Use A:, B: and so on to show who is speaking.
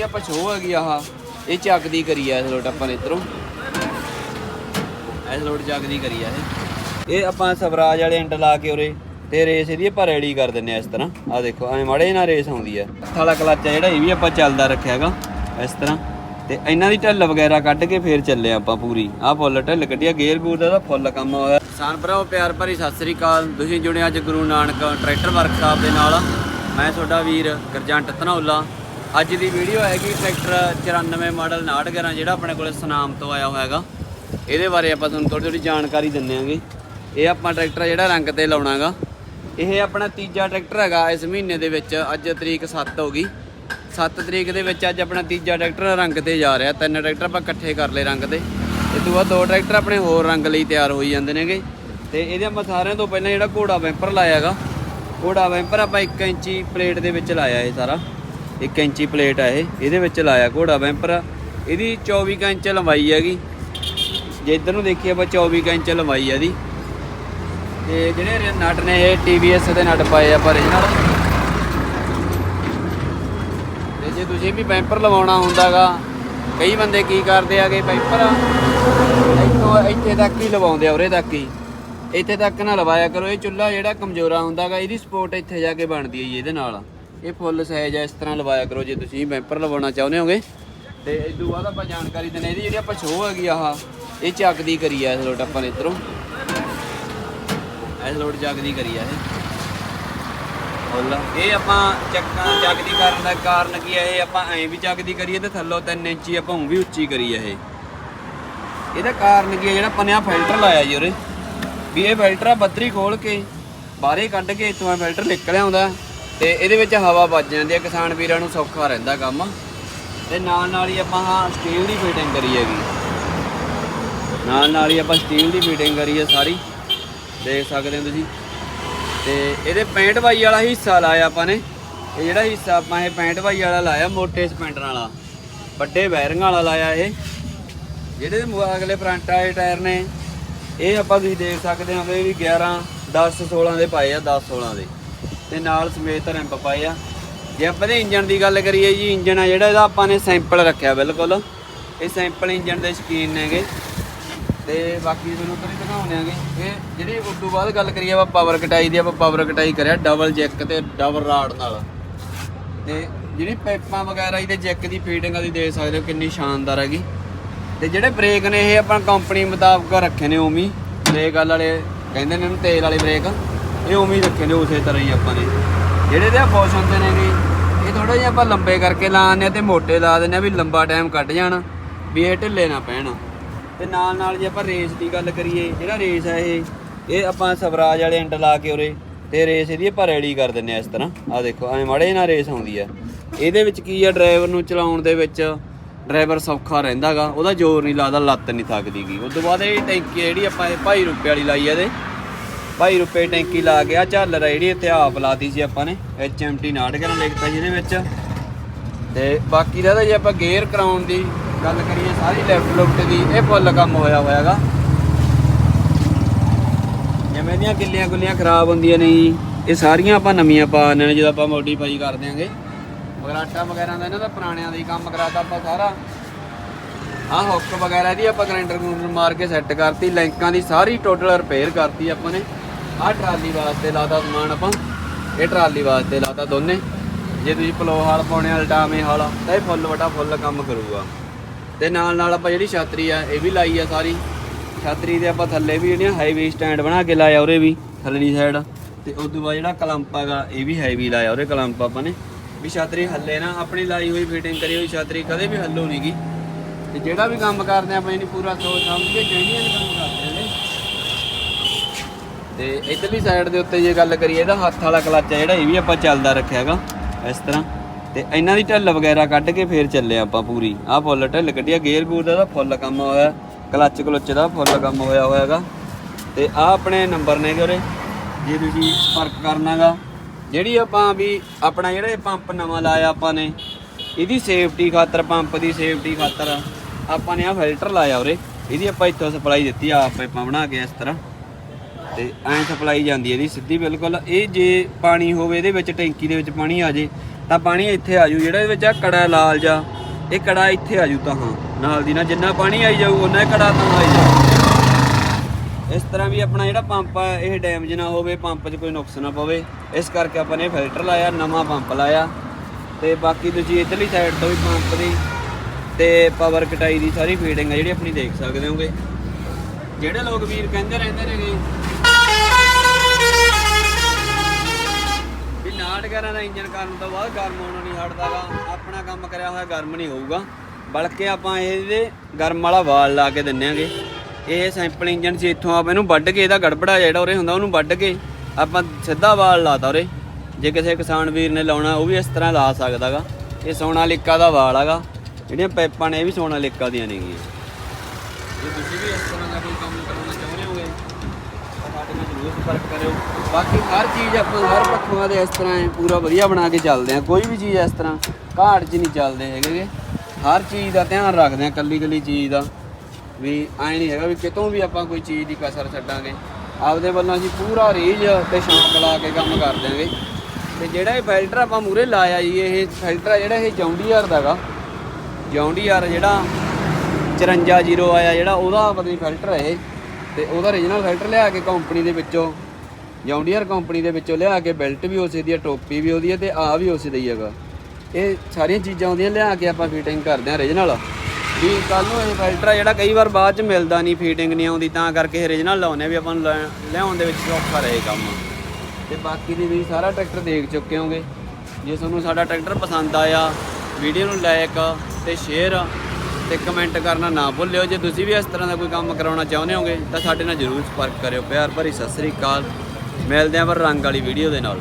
A: ਇਹ ਆਪਾਂ ਸ਼ੋ ਹੈਗੀ ਆਹ। ਇਹ ਚੱਕਦੀ ਕਰੀ ਆ ਇਸ ਲੋਟ ਆਪਾਂ ਇਧਰੋਂ। ਇਸ ਲੋਟ ਚੱਕਦੀ ਕਰੀ ਆ ਇਹ। ਇਹ ਆਪਾਂ ਸਵਰਾਜ ਵਾਲੇ ਐਂਡ ਲਾ ਕੇ ਉਰੇ, ਤੇ ਰੇਸ ਇਹਦੀ ਆਪਾਂ ਰੈਡੀ ਕਰ ਦਿੰਨੇ ਆ ਇਸ ਤਰ੍ਹਾਂ। ਆ ਦੇਖੋ ਐ ਮਾੜੇ ਨਾਲ ਰੇਸ ਆਉਂਦੀ ਆ। ਥਾਲਾ ਕਲੱਚ ਆ ਜਿਹੜਾ, ਇਹ ਵੀ ਆਪਾਂ ਚੱਲਦਾ ਰੱਖਿਆ ਹੈਗਾ, ਇਸ ਤਰ੍ਹਾਂ। ਤੇ ਇਹਨਾਂ ਦੀ ਢਿੱਲ ਵਗੈਰਾ ਕੱਢ ਕੇ ਫੇਰ ਚੱਲੇ ਆਪਾਂ ਪੂਰੀ। ਆਹ ਫੁੱਲ ਢਿੱਲ ਕੱਢਿਆ ਗੇਅਰ ਗੂਰ ਦਾ ਤਾਂ ਫੁੱਲ ਕੰਮ ਹੋਇਆ। ਕਿਸਾਨ ਭਰਾਓ, ਪਿਆਰ ਭਰੀ ਸਤਿ ਸ੍ਰੀ ਅਕਾਲ। ਤੁਸੀਂ ਜੁੜੇ ਅੱਜ ਗੁਰੂ ਨਾਨਕ ਟਰੈਕਟਰ ਵਰਕਸ਼ਾਪ ਦੇ ਨਾਲ। ਮੈਂ ਤੁਹਾਡਾ ਵੀਰ ਗਰਜੰਟ ਧਨੌਲਾ। ਅੱਜ ਦੀ ਵੀਡੀਓ ਹੈਗੀ ਟਰੈਕਟਰ 94 ਮਾਡਲ 911 ਜਿਹੜਾ ਆਪਣੇ ਕੋਲੇ ਸੁਨਾਮ ਤੋਂ ਆਇਆ ਹੋਇਆ ਇਹਦੇ ਬਾਰੇ ਆਪਾਂ ਤੁਹਾਨੂੰ ਥੋੜੀ ਥੋੜੀ ਜਾਣਕਾਰੀ ਦਿੰਦੇ ਆਂਗੇ ਇਹ ਆਪਾਂ ਟਰੈਕਟਰ ਜਿਹੜਾ ਰੰਗ ਤੇ ਲਾਉਣਾਗਾ ਇਹ ਆਪਣਾ ਤੀਜਾ ਟਰੈਕਟਰ ਹੈਗਾ ਇਸ ਮਹੀਨੇ ਦੇ ਵਿੱਚ, ਅੱਜ ਤਰੀਕ 7 ਹੋ ਗਈ। 7 ਤਰੀਕ ਦੇ ਵਿੱਚ ਅੱਜ ਆਪਣਾ ਤੀਜਾ ਟਰੈਕਟਰ ਰੰਗ ਤੇ ਜਾ ਰਿਹਾ। ਤਿੰਨ ਟਰੈਕਟਰ ਆਪਾਂ ਇਕੱਠੇ ਕਰ ਲਏ ਰੰਗ ਤੇ ਇਹ ਤੋਂ ਬਾਅਦ ਦੋ ਟਰੈਕਟਰ ਆਪਣੇ ਹੋਰ ਰੰਗ ਲਈ ਤਿਆਰ ਹੋਈ ਜਾਂਦੇ ਨੇਗੇ। ਤੇ ਇਹਦੇ ਆਪਾਂ ਸਾਰਿਆਂ ਤੋਂ ਪਹਿਲਾਂ ਜਿਹੜਾ ਘੋੜਾ ਵੈਂਪਰ ਲਾਇਆ ਹੈਗਾ। ਘੋੜਾ ਵੈਂਪਰ ਆਪਾਂ 1 ਇੰਚੀ ਪਲੇਟ ਦੇ ਵਿੱਚ ਲਾਇਆ ਇਹ ਸਾਰਾ। 1 ਇੰਚੀ ਪਲੇਟ ਆ ਇਹ। ਇਹਦੇ ਵਿੱਚ ਲਾਇਆ ਘੋੜਾ ਵੈਂਪਰ ਇਹਦੀ 24 ਕੁ ਇੰਚ ਲੰਬਾਈ ਹੈਗੀ। ਜੇ ਇੱਧਰ ਨੂੰ ਦੇਖੀਏ ਆਪਾਂ 24 ਕੁ ਇੰਚ ਲੰਬਾਈ ਆ ਇਹਦੀ। ਤੇ ਜਿਹੜੇ ਰੇ- ਨਟ ਨੇ ਇਹ TVS ਦੇ ਨਟ ਪਾਏ ਆ ਪਰ original ਤੇ ਜੇ ਤੁਸੀਂ ਵੀ ਬੈਂਪਰ ਲਵਾਉਣਾ ਹੁੰਦਾਗਾ, ਕਈ ਬੰਦੇ ਕੀ ਕਰਦੇ ਆਗੇ, ਬੈਂਪਰ ਇੱਥੋਂ, ਇੱਥੇ ਤੱਕ ਹੀ ਲਵਾਉਂਦੇ ਆ, ਉਰੇ ਤੱਕ ਹੀ। ਇੱਥੇ ਤੱਕ ਨਾ ਲਵਾਇਆ ਕਰੋ। ਇਹ ਚੁੱਲ੍ਹਾ ਜਿਹੜਾ ਕਮਜ਼ੋਰਾ ਹੁੰਦਾਗਾ, ਇਹਦੀ ਸਪੋਰਟ ਇੱਥੇ ਜਾ ਕੇ ਬਣਦੀ ਹੈ ਜੀ, ਇਹਦੇ ਨਾਲ। ਇਹ ਫੁੱਲ ਸਾਈਜ਼ ਆ, ਇਸ ਤਰ੍ਹਾਂ ਲਵਾਇਆ ਕਰੋ ਜੇ ਤੁਸੀਂ ਬੈਂਪਰ ਲਵਾਉਣਾ ਚਾਹੁੰਦੇ ਹੋਗੇ। ਤੇ ਇਸ ਤੋਂ ਬਾਅਦ ਆਪਾਂ ਜਾਣਕਾਰੀ ਦਿੰਦੇ ਇਹਦੀ ਜਿਹੜੀ ਆਪਾਂ ਸ਼ੋਅ ਹੈਗੀ ਆਹ, ਇਹ ਚੱਕਦੀ ਕਰੀ ਆ ਇਸ ਲੋਟ ਆਪਾਂ ਨੇ ਇੱਧਰੋਂ। ਇਸ ਲੋਟ ਜਗਦੀ ਕਰੀ ਆ ਇਹ। ਹੁੱਲ ਇਹ ਆਪਾਂ ਚੱਕਾਂ ਚੱਕਦੀ ਕਰਨ ਦਾ ਕਾਰਨ ਕੀ ਹੈ ਇਹ ਆਪਾਂ ਐਂ ਵੀ ਚੱਕਦੀ ਕਰੀਏ ਤੇ ਥੱਲੋਂ 3 ਇੰਚੀ ਆਪਾਂ ਉਹ ਵੀ ਉੱਚੀ ਕਰੀ ਹੈ ਇਹ। ਇਹਦਾ ਕਾਰਨ ਕੀ ਹੈ ਜਿਹੜਾ ਆਪਾਂ ਨੇ ਪਨਿਆ ਫਿਲਟਰ ਲਾਇਆ ਜੀ ਉਰੇ। ਵੀ ਇਹ ਫਿਲਟਰ ਆ ਬੱਦਰੀ ਖੋਲ ਕੇ, ਬਾਹਰੇ ਕੱਢ ਕੇ ਇਤੋਂ ਫਿਲਟਰ ਨਿਕਲ ਆਉਂਦਾ। ਤੇ ਇਹਦੇ ਵਿੱਚ ਹਵਾ ਵੱਜ ਜਾਂਦੀ ਹੈ ਕਿਸਾਨ ਵੀਰਾਂ ਨੂੰ ਸੌਖਾ ਰਹਿੰਦਾ ਕੰਮ। ਤੇ ਨਾਲ ਨਾਲ ਹੀ ਆਪਾਂ ਹਾਂ ਸਟੀਲ ਦੀ ਫਿਟਿੰਗ ਕਰੀ ਹੈਗੀ। ਨਾਲ ਨਾਲ ਹੀ ਆਪਾਂ ਸਟੀਲ ਦੀ ਫਿਟਿੰਗ ਕਰੀ ਹੈ ਸਾਰੀ। ਦੇਖ ਸਕਦੇ ਹੋ ਤੁਸੀਂ। ਤੇ ਇਹਦੇ 65 ਬਾਈ ਵਾਲਾ ਹਿੱਸਾ ਲਾਇਆ ਆਪਾਂ ਨੇ। ਇਹ ਜਿਹੜਾ ਹਿੱਸਾ ਆਪਾਂ ਇਹ 65 ਬਾਈ ਵਾਲਾ ਲਾਇਆ, ਮੋਟੇ ਸਪੈਂਡਰ ਵਾਲਾ। ਵੱਡੇ ਬੈਰਿੰਗ ਵਾਲਾ ਲਾਇਆ ਇਹ। ਜਿਹੜੇ ਅਗਲੇ ਫਰੰਟ ਵਾਲੇ ਟਾਇਰ ਨੇ, ਇਹ ਆਪਾਂ ਤੁਸੀਂ ਦੇਖ ਸਕਦੇ ਹੋ ਵੀ 11 10 16 ਦੇ ਪਾਏ ਆ 10 16 ਦੇ। ਤੇ ਨਾਲ ਸਮੇਤ ਰੈਂਪ ਪਾਏ ਆ। ਜੇ ਆਪਾਂ ਦੇ ਇੰਜਨ ਦੀ ਗੱਲ ਕਰੀਏ ਜੀ ਇੰਜਨ ਆ ਜਿਹੜਾ, ਇਹਦਾ ਆਪਾਂ ਨੇ ਸੈਂਪਲ ਰੱਖਿਆ ਬਿਲਕੁਲ। ਇਹ ਸੈਂਪਲ ਇੰਜਨ ਦੇ ਸ਼ਕੀਨ ਨੇਗੇ। ਤੇ ਬਾਕੀ ਤੁਹਾਨੂੰ ਉੱਧਰ ਹੀ ਦਿਖਾਉਂਦੇ ਆਂਗੇ। ਇਹ ਜਿਹੜੀ ਉਸ ਤੋਂ ਬਾਅਦ ਗੱਲ ਕਰੀਏ, ਆਪਾਂ ਪਾਵਰ ਕਟਾਈ ਦੀ, ਆਪਾਂ ਪਾਵਰ ਕਟਾਈ ਕਰਿਆ ਡਬਲ ਜੈਕ ਤੇ ਡਬਲ ਰਾਡ ਨਾਲ। ਤੇ ਜਿਹੜੀ ਪਾਈਪਾਂ ਵਗੈਰਾ ਇਹਦੇ ਜੈਕ ਦੀ ਫੀਟਿੰਗ ਆ ਦੀ ਦੇਖ ਸਕਦੇ ਹੋ ਕਿੰਨੀ ਸ਼ਾਨਦਾਰ ਹੈਗੀ। ਤੇ ਜਿਹੜੇ ਬ੍ਰੇਕ ਨੇ, ਇਹ ਆਪਾਂ ਕੰਪਨੀ ਮੁਤਾਬਕ ਰੱਖੇ ਨੇ ਉਮੀ ਬ੍ਰੇਕ ਵਾਲੇ ਕਹਿੰਦੇ ਨੇ ਇਹਨੂੰ ਤੇਲ ਵਾਲੇ ਬ੍ਰੇਕ ਇਹ ਉਵੇਂ ਹੀ ਰੱਖੇ ਨੇ ਉਸੇ ਤਰ੍ਹਾਂ ਹੀ ਆਪਾਂ ਨੇ। ਜਿਹੜੇ ਦੇ ਬੋਸ਼ ਹੁੰਦੇ ਨੇ ਨੇਗੇ ਇਹ ਥੋੜਾ ਜਿਹਾ ਆਪਾਂ ਲੰਬੇ ਕਰਕੇ ਲਾਉਂਦੇ ਆ ਤੇ ਮੋਟੇ ਲਾ ਦਿੰਦੇ ਆ ਵੀ ਲੰਬਾ ਟਾਈਮ ਕੱਢ ਜਾਣ, ਵੀ ਇਹ ਢਿੱਲੇ ਨਾ ਪੈਣ। ਤੇ ਨਾਲ ਨਾਲ ਜੇ ਆਪਾਂ ਰੇਸ ਦੀ ਗੱਲ ਕਰੀਏ, ਜਿਹੜਾ ਰੇਸ ਹੈ ਇਹ ਇਹ ਆਪਾਂ ਸਵਰਾਜ ਵਾਲੇ ਐਂਡ ਲਾ ਕੇ ਉਰੇ, ਤੇ ਰੇਸ ਇਹਦੀ ਆਪਾਂ ਰੈਡੀ ਕਰ ਦਿੰਨੇ ਆ ਇਸ ਤਰ੍ਹਾਂ। ਆ ਦੇਖੋ ਐ ਮਾੜੇ ਨਾਲ ਰੇਸ ਆਉਂਦੀ ਆ। ਇਹਦੇ ਵਿੱਚ ਕੀ ਆ ਡਰਾਈਵਰ ਨੂੰ ਚਲਾਉਣ ਦੇ ਵਿੱਚ ਡਰਾਈਵਰ ਸੌਖਾ ਰਹਿੰਦਾਗਾ, ਉਹਦਾ ਜ਼ੋਰ ਨਹੀਂ ਲੱਗਦਾ, ਲੱਤ ਨਹੀਂ ਥੱਕਦੀਗੀ। ਉਸ ਤੋਂ ਬਾਅਦ ਇਹ ਟੈਂਕੀ ਜਿਹੜੀ ਆਪਾਂ ਇਹ ਭਾਈ ਰੁਪਏ ਵਾਲੀ ਲਾਈ ਆ ਇਹਦੇ ਭਾਈ ਰੁਪਏ ਟੈਂਕੀ ਲਾ ਕੇ ਆ ਝਾਲਰ ਆ ਜਿਹੜੀ ਇੱਥੇ ਆਪ ਲਾਤੀ ਸੀ ਆਪਾਂ ਨੇ HMT 911 ਲਿਖਤਾ ਜਿਹਦੇ ਵਿੱਚ। ਤੇ ਬਾਕੀ ਦਾ ਤਾਂ ਜੇ ਆਪਾਂ ਗੇਅਰ ਕਰਾਉਣ ਦੀ ਗੱਲ ਕਰੀਏ, ਸਾਰੀ ਲੈਫਟ ਲੁਫਟ ਦੀ, ਇਹ ਫੁੱਲ ਕੰਮ ਹੋਇਆ ਹੋਇਆਗਾ। ਜਿਵੇਂ ਦੀਆਂ ਗਿੱਲੀਆਂ ਗੁੱਲੀਆਂ ਖਰਾਬ ਹੁੰਦੀਆਂ ਨੇ ਜੀ, ਇਹ ਸਾਰੀਆਂ ਆਪਾਂ ਨਵੀਆਂ ਪਾ ਦਿੰਦੇ ਨੇ, ਜਦੋਂ ਆਪਾਂ ਮੋਡੀਫਾਈ ਕਰ ਦਿਆਂਗੇ। ਮਗਰਾਟਾ ਵਗੈਰਾ ਦਾ ਇਹਨਾਂ ਦਾ ਪੁਰਾਣਿਆਂ ਦਾ ਹੀ ਕੰਮ ਕਰਾਤਾ ਆਪਾਂ ਸਾਰਾ। ਆਹ ਹੁੱਕ ਵਗੈਰਾ ਦੀ ਆਪਾਂ ਗ੍ਰਾਈਂਡਰ ਗਰੂੰਡਰ ਮਾਰ ਕੇ ਸੈੱਟ ਕਰਤੀ, ਲੈਂਕਾਂ ਦੀ ਸਾਰੀ ਟੋਟਲ ਰਿਪੇਅਰ ਕਰਤੀ ਆਪਾਂ ਨੇ। ਆਹ ਟਰਾਲੀ ਵਾਸਤੇ ਲਾਤਾ ਸਮਾਨ ਆਪਾਂ। ਇਹ ਟਰਾਲੀ ਵਾਸਤੇ ਲਾਤਾ ਦੋਨੇ। ਜੇ ਤੁਸੀਂ ਪਲੋ ਹਾਲ ਪਾਉਣੇ ਅਲਟਾਵੇਂ ਹਾਲ ਤਾਂ ਇਹ ਫੁੱਲ ਵੱਡਾ ਫੁੱਲ ਕੰਮ ਕਰੂਗਾ। ਤੇ ਨਾਲ ਨਾਲ ਆਪਾਂ ਜਿਹੜੀ ਛਾਤਰੀ ਆ, ਇਹ ਵੀ ਲਾਈ ਆ ਸਾਰੀ। ਛਾਤਰੀ ਦੇ ਆਪਾਂ ਥੱਲੇ ਵੀ ਜਿਹੜੀਆਂ ਹਾਈਵੇ ਸਟੈਂਡ ਬਣਾ ਕੇ ਲਾਇਆ ਉਹਰੇ ਵੀ ਥੱਲੇਲੀ ਸਾਈਡ ਤੇ ਉਸ ਤੋਂ ਬਾਅਦ ਜਿਹੜਾ ਕਲੰਪ ਹੈਗਾ, ਇਹ ਵੀ ਹਾਈਵੇ ਲਾਇਆ ਉਹਰੇ ਕਲੰਪ ਆਪਾਂ ਨੇ। ਵੀ ਛਾਤਰੀ ਹੱਲੇ ਨਾ ਆਪਣੀ ਲਾਈ ਹੋਈ ਫਿਟਿੰਗ ਕਰੀ ਹੋਈ ਛਾਤਰੀ ਕਦੇ ਵੀ ਹੱਲੋ ਨਹੀਂਗੀ ਤੇ ਜਿਹੜਾ ਵੀ ਕੰਮ ਕਰਦੇ ਆਪਾਂ ਇਹਨੂੰ ਪੂਰਾ ਸੋਚ ਸਮਝ ਕੇ ਜੈਨੂਅਨ ਕੰਮ ਕਰਦੇ ਨੇ ਤੇ ਇਧਰਲੀ ਸਾਈਡ ਦੇ ਉੱਤੇ ਜੇ ਗੱਲ ਕਰੀਏ ਇਹਦਾ ਹੱਥ ਵਾਲਾ ਕਲੱਚ ਆ ਜਿਹੜਾ, ਇਹ ਵੀ ਆਪਾਂ ਚੱਲਦਾ ਰੱਖਿਆ ਹੈਗਾ, ਇਸ ਤਰ੍ਹਾਂ। ਤੇ ਇਹਨਾਂ ਦੀ ਢਿੱਲ ਵਗੈਰਾ ਕੱਢ ਕੇ ਫੇਰ ਚੱਲੇ ਆਪਾਂ ਪੂਰੀ। ਆਹ ਫੁੱਲ ਢਿੱਲ ਕੱਢਿਆ ਗੇਅਰ ਗੂਰ ਦਾ ਤਾਂ ਫੁੱਲ ਕੰਮ ਹੋਇਆ ਕਲੱਚ ਕਲੁੱਚ ਦਾ ਫੁੱਲ ਕੰਮ ਹੋਇਆ ਹੋਇਆ ਹੈਗਾ। ਤੇ ਆਹ ਆਪਣੇ ਨੰਬਰ ਨੇਗੇ ਉਰੇ ਜੇ ਤੁਸੀਂ ਸੰਪਰਕ ਕਰਨਾਗਾ, ਜਿਹੜੀ ਆਪਾਂ ਵੀ ਆਪਣਾ ਜਿਹੜਾ ਇਹ ਪੰਪ ਨਵਾਂ ਲਾਇਆ ਆਪਾਂ ਨੇ, ਇਹਦੀ ਸੇਫਟੀ ਖਾਤਰ ਪੰਪ ਦੀ ਸੇਫਟੀ ਖਾਤਰ ਆਪਾਂ ਨੇ ਆ ਫਿਲਟਰ ਲਾਇਆ ਉਰੇ ਇਹਦੀ ਆਪਾਂ ਇੱਥੋਂ ਸਪਲਾਈ ਦਿੱਤੀ ਆ ਆਪਾਂ ਬਣਾ ਕੇ ਇਸ ਤਰ੍ਹਾਂ। ਤੇ ਐਂ ਸਪਲਾਈ ਜਾਂਦੀ ਹੈ ਇਹਦੀ ਸਿੱਧੀ ਬਿਲਕੁਲ। ਇਹ ਜੇ ਪਾਣੀ ਹੋਵੇ, ਇਹਦੇ ਵਿੱਚ ਟੈਂਕੀ ਦੇ ਵਿੱਚ ਪਾਣੀ ਆ ਜੇ, ਤਾਂ ਪਾਣੀ ਇੱਥੇ ਆ ਜੂ। ਜਿਹੜਾ ਇਹਦੇ ਵਿੱਚ ਆ ਕੜਾ ਲਾਲ ਜਾ, ਇਹ ਕੜਾ ਇੱਥੇ ਆ ਜੂ ਤਾਂ ਹਾਂ, ਨਾਲ ਦੀ ਨਾਲ ਜਿੰਨਾ ਪਾਣੀ ਆਈ ਜਾਊ ਉਹਨਾਂ ਹੀ ਕੜਾ ਤਾਂ ਆਈ ਜਾਊ। ਇਸ ਤਰ੍ਹਾਂ ਵੀ ਆਪਣਾ ਜਿਹੜਾ ਪੰਪ ਆ, ਇਹ ਡੈਮੇਜ ਨਾ ਹੋਵੇ, ਪੰਪ 'ਚ ਕੋਈ ਨੁਕਸ ਨਾ ਪਵੇ। ਇਸ ਕਰਕੇ ਆਪਾਂ ਨੇ ਫਿਲਟਰ ਲਾਇਆ, ਨਵਾਂ ਪੰਪ ਲਾਇਆ। ਤੇ ਬਾਕੀ ਤੁਸੀਂ ਇਧਰਲੀ ਸਾਈਡ ਤੋਂ ਵੀ ਪੰਪ ਦੀ ਤੇ ਪਾਵਰ ਕਟਾਈ ਦੀ ਸਾਰੀ ਫੀਡਿੰਗ ਆ ਜਿਹੜੀ ਆਪਣੀ ਦੇਖ ਸਕਦੇ ਹੋਗੇ। ਜਿਹੜੇ ਲੋਕ ਵੀਰ ਕਹਿੰਦੇ ਰਹਿੰਦੇ ਨੇਗੇ ਵੀ ਨਾਟ ਕਰਾਂ ਦਾ ਇੰਜਨ ਕਰਨ ਤੋਂ ਬਾਅਦ ਗਰਮ ਹੋਣਾ ਨਹੀਂ ਹਟਦਾਗਾ, ਆਪਣਾ ਕੰਮ ਕਰਿਆ ਹੋਇਆ ਗਰਮ ਨਹੀਂ ਹੋਊਗਾ। ਬਲਕਿ ਆਪਾਂ ਇਹਦੇ ਗਰਮ ਵਾਲਾ ਵਾਲ ਲਾ ਕੇ ਦਿੰਨੇਾਂਗੇ ਇਹ ਸੈਂਪਲ ਇੰਜਨ ਸੀ, ਇੱਥੋਂ ਆਪ ਇਹਨੂੰ ਵੱਢ ਕੇ ਇਹਦਾ ਗੜਬੜਾ ਜਿਹੜਾ ਉਰੇ ਹੁੰਦਾ, ਉਹਨੂੰ ਵੱਢ ਕੇ ਆਪਾਂ ਸਿੱਧਾ ਵਾਲ ਲਾਤਾ ਉਰੇ। ਜੇ ਕਿਸੇ ਕਿਸਾਨ ਵੀਰ ਨੇ ਲਾਉਣਾ, ਉਹ ਵੀ ਇਸ ਤਰ੍ਹਾਂ ਲਾ ਸਕਦਾਗਾ। ਇਹ ਸੋਨਾਲੀਕਾ ਦਾ ਵਾਲ ਹੈਗਾ ਜਿਹੜੀਆਂ ਪਾਈਪਾਂ ਨੇ, ਇਹ ਵੀ ਸੋਨਾਲੀਕਾ ਦੀਆਂ ਨੇਗੀਆਂ। ਜੇ ਤੁਸੀਂ ਵੀ ਇਸ ਤਰ੍ਹਾਂ ਦਾ ਕੋਈ ਕੰਮ ਕਰਨਾ ਚਾਹੁੰਦੇ ਹੋਗੇ, ਤਾਂ ਸਾਡੇ ਨਾਲ ਜ਼ਰੂਰ ਸੰਪਰਕ ਕਰਿਓ। ਬਾਕੀ ਹਰ ਚੀਜ਼ ਆਪਾਂ ਹਰ ਪੱਖੋਂ ਦੇ ਇਸ ਤਰ੍ਹਾਂ ਹੈ ਪੂਰਾ ਵਧੀਆ ਬਣਾ ਕੇ ਚੱਲਦੇ ਆ ਕੋਈ ਵੀ ਚੀਜ਼ ਇਸ ਤਰ੍ਹਾਂ ਘਾਟ 'ਚ ਨਹੀਂ ਚੱਲਦੇ ਹੈਗੇ ਹਰ ਚੀਜ਼ ਦਾ ਧਿਆਨ ਰੱਖਦੇ ਆ ਕੱਲੀ ਕੱਲੀ ਚੀਜ਼ ਦਾ। ਵੀ ਐ ਨਹੀਂ ਹੈਗਾ ਵੀ ਕਿਤੋਂ ਵੀ ਆਪਾਂ ਕੋਈ ਚੀਜ਼ ਦੀ ਕਸਰ ਛੱਡਾਂਗੇ। ਆਪਦੇ ਵੱਲੋਂ ਅਸੀਂ ਪੂਰਾ ਰੀਝ ਤੇ ਸ਼ੌਂਕ ਲਾ ਕੇ ਕੰਮ ਕਰ ਦਿਆਂਗੇ। ਤੇ ਜਿਹੜਾ ਇਹ ਫਿਲਟਰ ਆਪਾਂ ਮੂਰੇ ਲਾਇਆ ਜੀ, ਇਹ ਫਿਲਟਰ ਆ ਜਿਹੜਾ ਇਹ ਜੌਂਡੀਆਰ ਦਾਗਾ ਜੌਂਡੀਆਰ ਜਿਹੜਾ 54 ਆਇਆ ਜਿਹੜਾ, ਉਹਦਾ ਪਤਾ ਨਹੀਂ ਫਿਲਟਰ ਹੈ ਇਹ। ਤੇ ਉਹਦਾ origignal ਫਿਲਟਰ ਲਿਆ ਕੇ ਕੰਪਨੀ ਦੇ ਵਿੱਚੋਂ ਜੌਂਡੀਅਰ ਕੰਪਨੀ ਦੇ ਵਿੱਚੋਂ ਲਿਆ ਕੇ ਬੈਲਟ ਵੀ ਉਸੇ ਦੀ ਹੈ ਟੋਪੀ ਵੀ ਉਹਦੀ ਹੈ ਤੇ ਆ ਵੀ ਉਸੇ ਦਾ ਹੈਗਾ। ਇਹ ਸਾਰੀਆਂ ਚੀਜ਼ਾਂ ਉਹਦੀਆਂ ਲਿਆ ਕੇ ਆਪਾਂ ਫਿਟਿੰਗ ਕਰਦੇ ਹਾਂ origignal ਵੀ ਕੱਲ ਨੂੰ ਇਹ ਫਿਲਟਰ ਆ ਜਿਹੜਾ ਕਈ ਵਾਰ ਬਾਅਦ ਚ ਮਿਲਦਾ ਨਹੀਂ ਫਿਟਿੰਗ ਨਹੀਂ ਆਉਂਦੀ, ਤਾਂ ਕਰਕੇ origignal ਲਾਉਨੇ ਵੀ ਆਪਾਂ ਨੂੰ ਲੈ- ਲਿਆਉਣ ਦੇ ਵਿੱਚ ਸੌਖਾ ਰਹੇ ਕੰਮ। ਤੇ ਬਾਕੀ ਦੀ ਵੀ ਸਾਰਾ ਟਰੈਕਟਰ ਦੇਖ ਚੁੱਕੇ ਹੋਗੇ। ਜੇ ਤੁਹਾਨੂੰ ਸਾਡਾ ਟਰੈਕਟਰ ਪਸੰਦ ਆਇਆ ਵੀਡੀਓ ਨੂੰ ਲਾਇਕ ਤੇ ਸ਼ੇਅਰ ਤੇ ਕਮੈਂਟ ਕਰਨਾ ਨਾ ਭੁੱਲਿਓ। ਜੇ ਤੁਸੀਂ ਵੀ ਇਸ ਤਰ੍ਹਾਂ ਦਾ ਕੋਈ ਕੰਮ ਕਰਾਉਣਾ ਚਾਹੁੰਦੇ ਹੋਗੇ, ਤਾਂ ਸਾਡੇ ਨਾਲ ਜਰੂਰ ਸੰਪਰਕ ਕਰਿਓ। ਪਿਆਰ ਭਰੀ ਸਤਿ ਸ੍ਰੀ ਅਕਾਲ। ਮਿਲਦੇ ਆਂ ਪਰ ਰੰਗ ਵਾਲੀ ਵੀਡੀਓ ਦੇ ਨਾਲ।